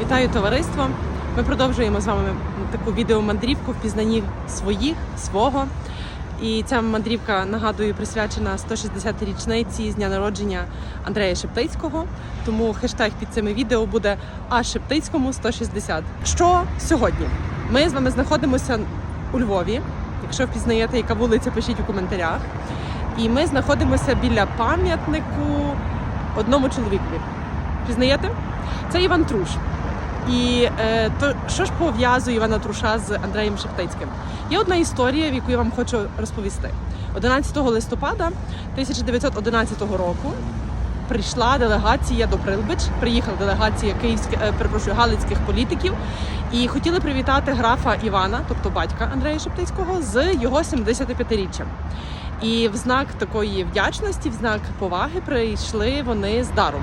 Вітаю товариство! Ми продовжуємо з вами таку відеомандрівку в пізнанні своїх, свого. І ця мандрівка, нагадую, присвячена 160-й річниці з дня народження Андрея Шептицького. Тому хештег під цими відео буде А Шептицькому 160. Що сьогодні? Ми з вами знаходимося у Львові. Якщо впізнаєте, яка вулиця, пишіть у коментарях. І ми знаходимося біля пам'ятнику одному чоловікові. Пізнаєте? Це Іван Труш. І е, то що ж пов'язує Івана Труша з Андреєм Шептицьким? Є одна історія, в яку я вам хочу розповісти. 11 листопада 1911 року прийшла делегація до Прилбич. Приїхала делегація київських, е, перепрошую, галицьких політиків і хотіли привітати графа Івана, тобто батька Андрея Шептицького, з його 75-річчям. І в знак такої вдячності, в знак поваги прийшли вони з даром.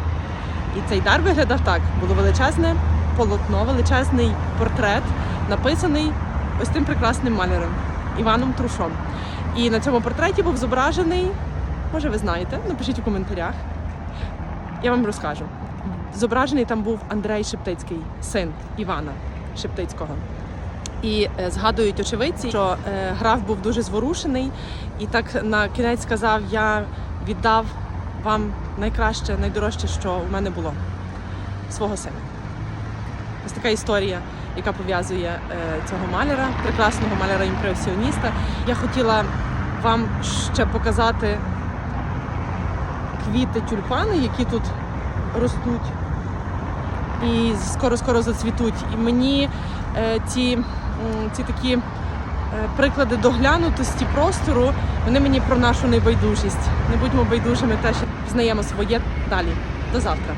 І цей дар виглядав так: було величезне полотно, величезний портрет, написаний ось тим прекрасним малярем Іваном Трушом. І на цьому портреті був зображений, може, ви знаєте, напишіть у коментарях. Я вам розкажу. Зображений там був Андрей Шептицький, син Івана Шептицького. І е, згадують очевидці, що е, граф був дуже зворушений, і так на кінець сказав: Я віддав вам найкраще, найдорожче, що у мене було свого сина. Ось така історія, яка пов'язує е, цього маляра, прекрасного маляра імпресіоніста. Я хотіла вам ще показати квіти тюльпани, які тут ростуть і скоро-скоро зацвітуть. І мені е, ці, ці такі е, приклади доглянутості простору, вони мені про нашу небайдужість. Не будьмо байдужими, теж знаємо своє далі. До завтра.